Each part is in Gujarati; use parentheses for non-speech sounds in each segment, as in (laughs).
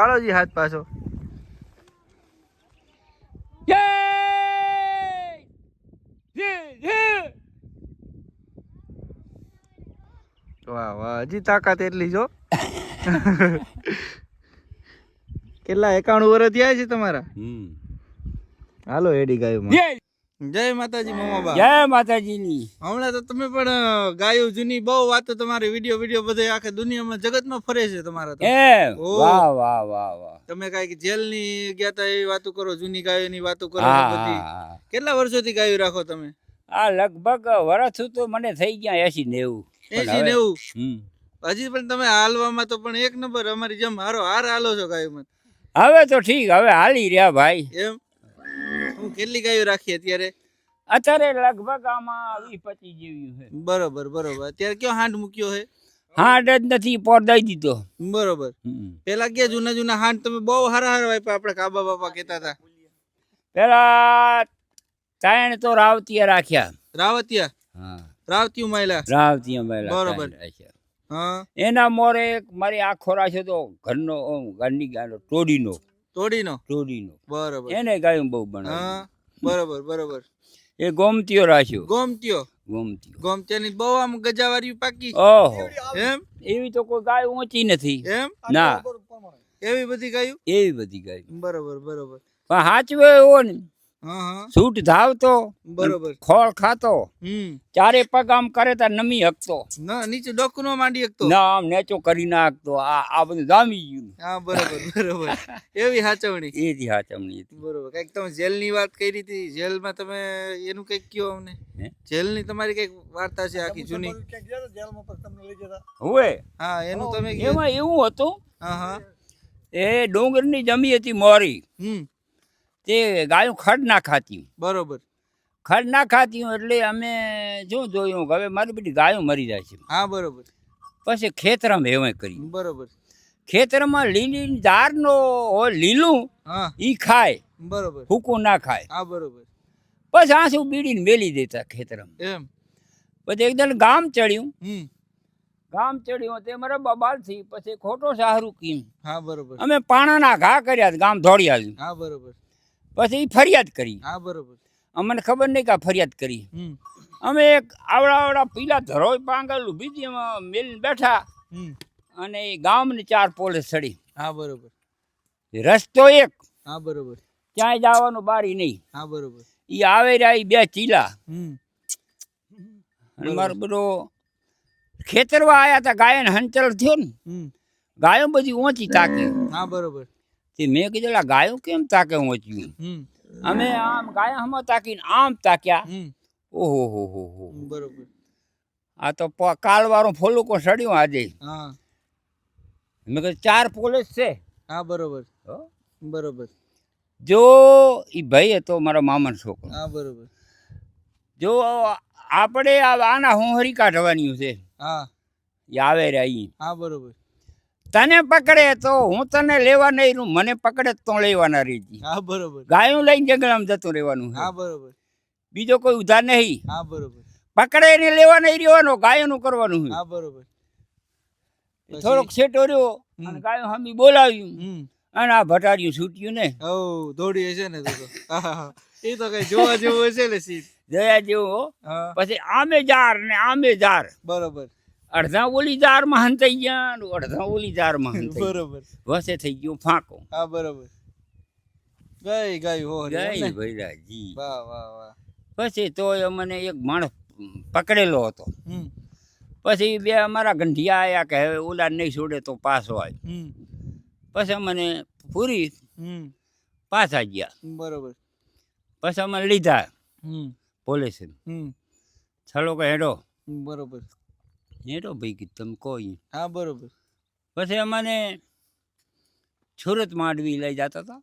પાડોજી હાથ પાછો. વાહ વાહ હજી તાકાત એટલી જો (laughs) કેટલા એકાણું વર્ષ થયા છે તમારા? હાલો એડી ગાયું જય માતાજી મમાબા જય માતાજીની. હમણાં તો તમે પણ ગાયો જૂની બહુ વાતો તમારી વીડિયો વીડિયો બધે આખે દુનિયામાં જગતમાં ફરે છે તમારા તો. એ વાહ વાહ વાહ વાહ. તમે કંઈક જેલની ગયા તા એવી વાતો કરો જૂની ગાયોની વાતો કરો બધી. કેટલા વર્ષોથી ગાયો રાખો તમે? આ લગભગ વર્ષ તો મને થઈ ગયા એસી નેવું. એસી નેવું. હજી પણ તમે હાલવામાં તો પણ એક નંબર અમારી જેમ હારો હાર હાલો છો ગાયોમાં. હવે તો ઠીક હવે હાલી રહ્યા ભાઈ. એમ? હું કેટલી ગાયો રાખી અત્યારે? અત્યારે લગભગ આમાં આવી પચી જેવી છે. બરોબર બરોબર. અત્યારે કયો હાંડ મૂક્યો છે? હાંડ જ નથી પર દઈ દીધો. બરોબર. પેલા કે જૂના જૂના હાંડ તમે બહુ હારા હારા વાપા આપણે કાબા બાપા કહેતા હતા. પેલા તાયણ તો રાવતીએ રાખ્યા. રાવતીયા? હા. રાવતીયું માયલા? રાવતીએ માયલા બરોબર. હા. એના મોરે એક મારી આખો રાખ્યો તો ઘરનો ઘરની ગાયનો ટોડીનો તોડીનો? તોડીનો. બરોબર. એને ગાયું બહુ બનાવ્યું. બરોબર બરોબર. એ ગોમતીઓ રાખ્યો. ગોમતીયો ગોમતીઓ. ગોમતીયાની બહુ આમ ગજાવારી પાકી? ઓહો. એમ? એવી તો કોઈ ગાય ઊંચી નથી. એમ? ના. એવી બધી ગાયું? એવી બધી ગાય. બરોબર બરોબર. પણ હાચવે એવો ને. સૂટ ધાવતો બરોબર. ખોળ ખાતો. હમ. ચારે પગ આમ કરે તો નમી હકતો. ના નીચે ડોકું નો માંડી શકતો ના આમ નેચો કરી નાખતો. આ આ બધું જામી ગયું. હા બરોબર બરોબર. (laughs) એવી હાચવણી. એ જ હાચવણી હતી. બરોબર. કંઈક તમે જેલની વાત કરી હતી. જેલમાં તમે એનું કંઈક કયો અમને? જેલ જેલની તમારી કંઈક વાર્તા છે આખી જૂની? હોય હા એનું તમે. એમાં એવું હતું હા હા. એ ડુંગરની જમી હતી મોરી. હમ. તે ગાયું ખડ ના ખાતી બરોબર. ખડ ના ખાતી એટલે અમે શું જોયું હવે મારી બધી ગાયો મરી જાય છે. હા બરોબર. પછી ખેતરમાં હેવાય કરી. બરોબર. ખેતરમાં લીલી ઝાડનો લીલું હા. ઈ ખાય. બરોબર. ફૂકું ના ખાય. હા બરોબર. પછી આંસુ બીડીને મેલી દેતા ખેતરમાં. એમ. પછી એકદમ ગામ ચડ્યું. હમ. ગામ ચડ્યું તે મારા બબાલથી પછી ખોટો સારું કીમ હા બરોબર. અમે પાણાના ઘા કર્યા ગામ દોડી આવ્યું. હા બરોબર. પછી ફરિયાદ કરી. હા બરોબર. અમને ખબર નહીં કે આ ફરિયાદ કરી. હમ. અમે એક આવડા આવડા પીલા ધરોય પાંગલ બીજી મેલીને બેઠા હમ. અને એ ગામની ચાર પોલીસ ચડી. હા બરોબર. રસ્તો એક. હા બરોબર. ક્યાંય જવાનું બારી નહીં હા બરોબર. એ આવે રહ્યા બે ચીલા. હમ. અને મારો બધો ખેતરવા આવ્યા હતા ગાયન હંચલ થયો ને. હમ. ગાયો બધી ઊંચી તાકે હા બરોબર. તે મેં કીધું "લા, ગાયો કેમ તાકે ઊંચી હમ. અમે આમ ગાયા હમણાં તાકીને આમ તાક્યા. હમ. ઓહો હો હો હો. બરોબર. આ તો પ- ફોલો ફોલુકો સડ્યું આજે. હા. મેં કીધું ચાર પોલીસ છે. હા બરોબર. હો. બરોબર. જો એ ભાઈ હતો મારા મામાનો છોકરો. હા બરોબર. જો આપણે આ- આના હોંહરી કાઢવાની છે. હા. આવે રે અહીં હા બરોબર. તને પકડે તો હું તને લેવા નહીં રહું મને પકડે તો લેવાના રહેજી હા બરોબર. ગાયું લઈને જંગલામાં જતું રહેવાનું હા બરોબર. બીજો કોઈ ઉધાર નહીં. હા બરોબર. પકડે એને લેવા નહીં રહેવાનો ગાયોનું કરવાનું છે. હા બરોબર. થોડોક સેટો રહ્યો અને ગાયો હમી બોલાવ્યું. હમ. અને આ ભટાડ્યું છૂટ્યું ને. ઓ દોડી હશે ને તો. એ તો કઈ જોવા જેવું હશે ને સીટ જયા જેવો પછી આમે જાર ને આમે જાર. બરોબર. અડધા ઓલી જારમાં હંતાઈ ગયા અડધા ઓલી જારમાં હંતાઈ બરોબર. વસે થઈ ગયો ફાંકો. હા બરોબર. ગઈ ગઈ હો ગઈ? ભૈરાજી વાહ વાહ વાહ. પછી તોય મને એક માણસ પકડેલો હતો. પછી બે અમારા ગંઢિયા આયા કે હવે ઓલા નહીં છોડે તો પાછો આવે હમ. પછી અમને પૂરી પાછા ગયા. બરોબર. પછી અમને લીધા પોલીસે છલો કે હેડો. બરોબર. હેડો ભાઈ કીધું તમે કહો હા બરોબર. પછી અમને સુરત માંડવી લઈ જતા હતા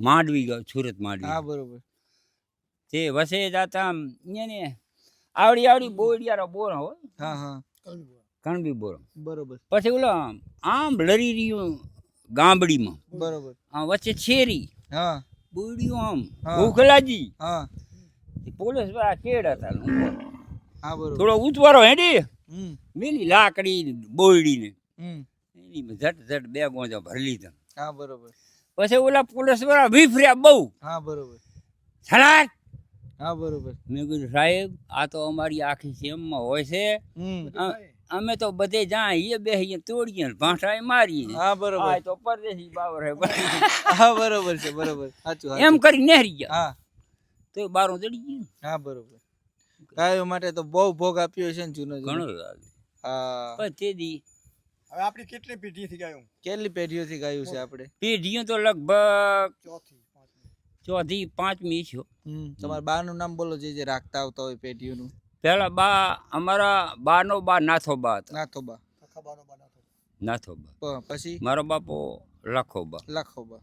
માંડવી ગયો સુરત માંડવી. હા બરોબર. તે વસે જતા ને આવડી આવડી બોડિયારો બોર હોય હા હા. કણબી બોર. બરોબર. પછી ઓલો આમ લરી રહ્યું ગામડીમાં. બરોબર. આ વચ્ચે છેરી. હા. બોડિયું આમ હા. ભૂખલાજી. હા. પોલીસવાળા કેડ હતા થોડો ઉતવારો હેડી? મેલી લાકડી બોયડીને. એની ઝટ ઝટ બે ગોંજા ભરી લીધા. હા બરોબર. પછી ઓલા પોલીસવાળા વિફર્યા બહુ. હા બરોબર. છલાટ હા બરોબર. મેં કીધું સાહેબ આ તો અમારી આખી સેમમાં હોય છે. અમે તો બધે જા એ બે અહીંયા તોડીએ ભાષા મારીએ હા બરોબર. આ તો પરદેશી બાવર હે હા બરોબર છે બરોબર. સાચું. એમ કરી નેહરી ગયા. હા. તો બારો બારું ચડી ગયું. હા બરોબર. ગાયો માટે તો બહુ ભોગ આપ્યો છે ને જૂનો. ઘણો હા. પણ તે દી હવે આપણી કેટલી પેઢીથી ગાયું? કેટલી પેઢીઓથી ગાયું છે આપણે? પેઢીઓ તો લગભગ ચોથી પાંચમી. ચોથી પાંચમી છો. હમ તમારા બાનું નામ બોલો જે જે રાખતા આવતા હોય પેઢીઓનું. પેલા બા અમારા બાનો બા નાથો બા નાથો નાથોબા. ખખાબાનો નાથો બા પછી? મારો બાપો લખો બા લાખોબા.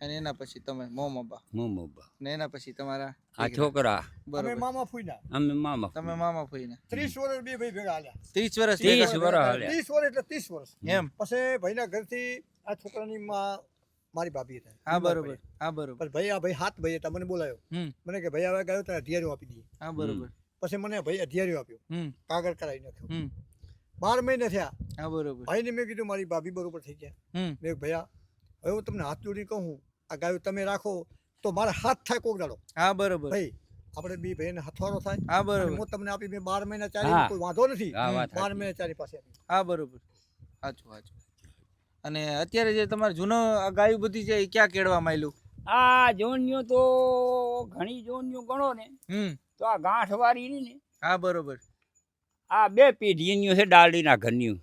અને એના પછી તમે મોમોબા મોમો બા. ને એના પછી તમારા આ છોકરા. અમે મામા ફૂઈના. અમે મામા તમે મામા ફૂઈના. ત્રીસ વર્ષ બે ભાઈ ભેગા હાલ્યા. ત્રીસ વર્ષ ત્રીસ ભેગા. વર્ષ હાલ્યા. ત્રીસ વર્ષ એટલે ત્રીસ વર્ષ. એમ. પછી ભાઈના ઘરથી આ છોકરાની માં મારી ભાભી હતા. હા બરોબર. હા બરોબર. ભાઈ આ ભાઈ હાથ ભાઈ હતા મને બોલાયો. મને કે ભાઈ હવે ગયો તને અધિયારીઓ આપી દઈએ. હા બરોબર. પછી મને ભાઈ અધિયારીઓ આપ્યો. હમ. કાગળ કરાવી નાખ્યો. બાર મહિને થયા. હા બરોબર. ભાઈને મેં કીધું મારી ભાભી બરોબર થઈ ગયા. હમ. મેં ભૈયા હવે હું તમને હાથ જોડી કહું. આ ગાયો તમે રાખો તો મારા હાથ થાય કોક દાડો. હા બરોબર. ભાઈ આપણે બી ભાઈને હથવારો થાય હા બરોબર. હું તમને આપી મેં બાર મહિના ચાલી કોઈ વાંધો નથી. બાર મહિના ચાલી પાસે હા બરોબર. સાચું સાચું. અને અત્યારે જે તમારે જૂનો ગાયું બધી છે એ ક્યાં કેળવા માંડ્યું? આ જોનિયો તો ઘણી જોનિયો ગણો ને હમ. તો આ ગાંઠ વાળી રહી ને હા બરોબર. આ બે પેઢીની છે ડાળીના ઘરની.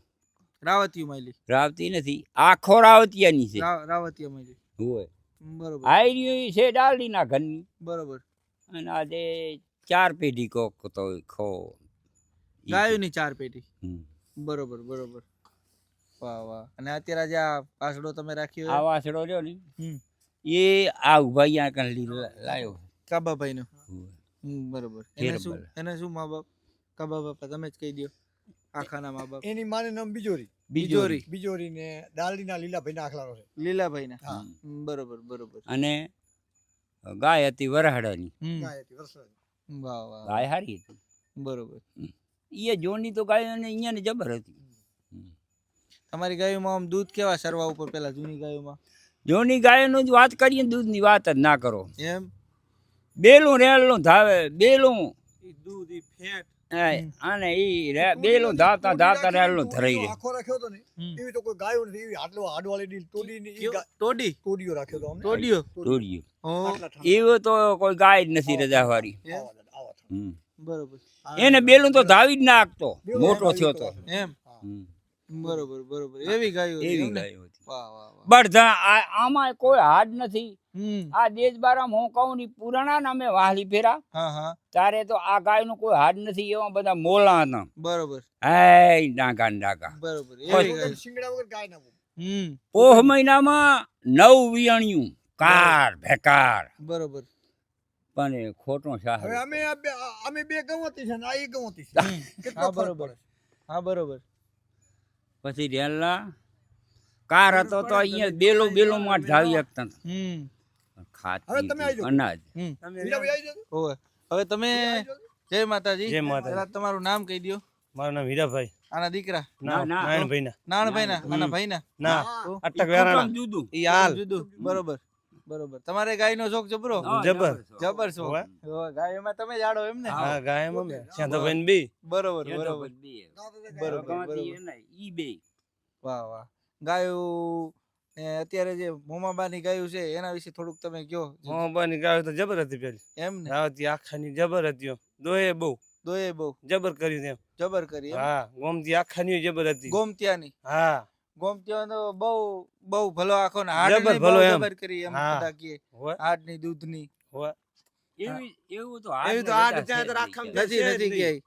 રાવતીયું માંડલી રાવતી નથી આખો રાવતિયાની છે. રાવ- રાવતીય માંડલી હોય. બરોબર. આયરી છે ડાળીના ઘરની. બરોબર. અને આજે ચાર પેઢી કોક તો ખો. ગાયોની ચાર પેટી હમ. બરોબર બરોબર. વાહ વાહ. અને અત્યારે આજે આ પાસડો તમે રાખ્યો આ વાસડો રહ્યો ને એ આ ઊભા અહીંયા કણ લાવ્યો લાયો. કાબાભાઈ નો બરોબર. એને શું એને શું મા બાપ કાબા બાપા તમે જ કહી દો આખાના મા બાપ. એની માને નામ બીજોરી. બીજોરી. બીજોરી. ને દાલડીના લીલાભાઈ ના આખલારો છે. લીલાભાઈ ના બરોબર બરોબર. અને ગાય હતી વરહાડાની. ગાય હતી વર્ષોની. વાહ વાહ ગાય હારી હતી. બરોબર. એ જોની તો ગાય અને અહીંયાની જબર હતી. તમારી ગાયોમાં આમ દૂધ કેવા સરવા ઉપર? પેલા જૂની ગાયોમાં? જોની ગાયોનો જ વાત કરીએ ને દૂધની વાત જ ના કરો. એમ? બેલું રેલું ધાવે બેલું. દૂધ ફેટ. અને ઈ રે- બેલું ધાવતા ધાવતા રેલું ધરાઈ રે. આખો રાખ્યો તો ને એવી તો કોઈ ગાયો નથી એવી આટલો હાડવાળી તોડી ની તોડી? ટોડીઓ રાખ્યો તો આટલા ઠામ. એવું તો કોઈ ગાય જ નથી રજાવાળી. ઠામ. હમ. બરોબર. એને બેલું તો ધાવી જ નાખતો મોટો થયો તો. એમ. બરોબર બરોબર. એવી ગાયો એવી ગાયો હતી. વાહ વાહ વાહ. બળધા આમાં કોઈ હાડ નથી. આ દેશબારામ હું કહું ની પુરાણા નામે વાહલી ફેરા. હા હા. ત્યારે તો આ ગાયનું કોઈ હાડ નથી એવા બધા મોલા હતા બરોબર. હે ડાકા ડાકા બરોબર એવી શિંગડા વગર ગાય ના હમ. પોહ મહિનામાં નવ વિયાણ્યું. કાર ભેકાર. બરોબર. પણ એ ખોટો શાહ અમે અમે બે ગમતી છે ને આ ઈ ગમતી છે. કેટલો હા ફરક પડે. હા બરોબર. પછી રેલા. કાર હતો તો અહીંયા બેલો બેલો માં ઢાવી શકતા ખાતી અનાજ. હવે તમે જય માતાજી. જય માતાજી. તમારું નામ કહી દો મારું નામ હીરાભાઈ. આના દીકરા. નારાયણભાઈ ના. નારાયણભાઈ ના નાણભાઈ આના ભાઈ ના ના. અટક વેરાણા જુદું. ઈ હાલ. જુદું. બરોબર. બરોબર. તમારે ગાયનો શોખ જબરો હા, જબર. જબર શોખ. ગાયમાં તમે જાડો એમ ને? હા ગાય મમ્મી શાંતાભાઈ બી. બરોબર બરોબર. બે. બરોબર, બરોબર. ઈ બે. વાહ વાહ. ગાયો અત્યારે જે મોમાબાની ગાયું છે એના વિશે થોડુંક તમે કયો મોમાબાની ગાય તો જબર હતી પેલી. એમ ને? રાવતી આખાની જબર હતી દોહે બહુ. દોહે બહુ. જબર કર્યું એમ. જબર કરી હા ગોમતી આખાની જબર હતી. ગોમતિયાની? હા. ગોમતિયા તો બહુ બહુ ભલો આખો ને હાડ જબર ભલો એમ. જબર કરી એમ. બધા કહે હોય હાડની દૂધની હોય એવી એવું તો એવી તો હાડ ને ત્યાં તો રાખમ નથી નથી. ક્યાંય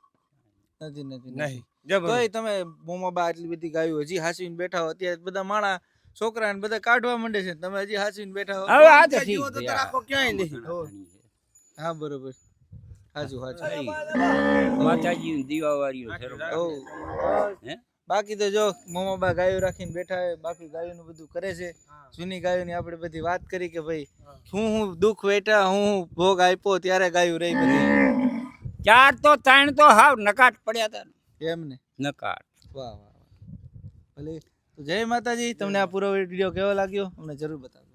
નથી નથી નહીં જબર તોય તમે મોમાબા આટલી બધી ગાયું હજી હાસીને બેઠા હો અત્યારે બધા માણા છોકરા ને બધા કાઢવા માંડે છે તમે હજી હાસીને બેઠા હો હવે આ તો જીવો તો રાખો ક્યાંય નહીં. હા બરોબર હાજુ હાજુ. માતાજી દીવાવાળીઓ છે. હે? બાકી તો જો મોમાબા ગાયો રાખીને બેઠા હોય બાકી ગાયોનું બધું કરે છે. જૂની ગાયોની આપણે બધી વાત કરી કે ભાઈ હું. હું દુઃખ વેઠા હું ભોગ આપ્યો ત્યારે ગાયું રહી બધી. ચાર તો ત્રણ તો હાવ નકાટ પડ્યા હતા. એમ ને? નકાટ. વાહ વાહ ભલે. તો જય માતાજી તમને આ પૂરો વીડિયો કેવો લાગ્યો? અમને જરૂર બતાવો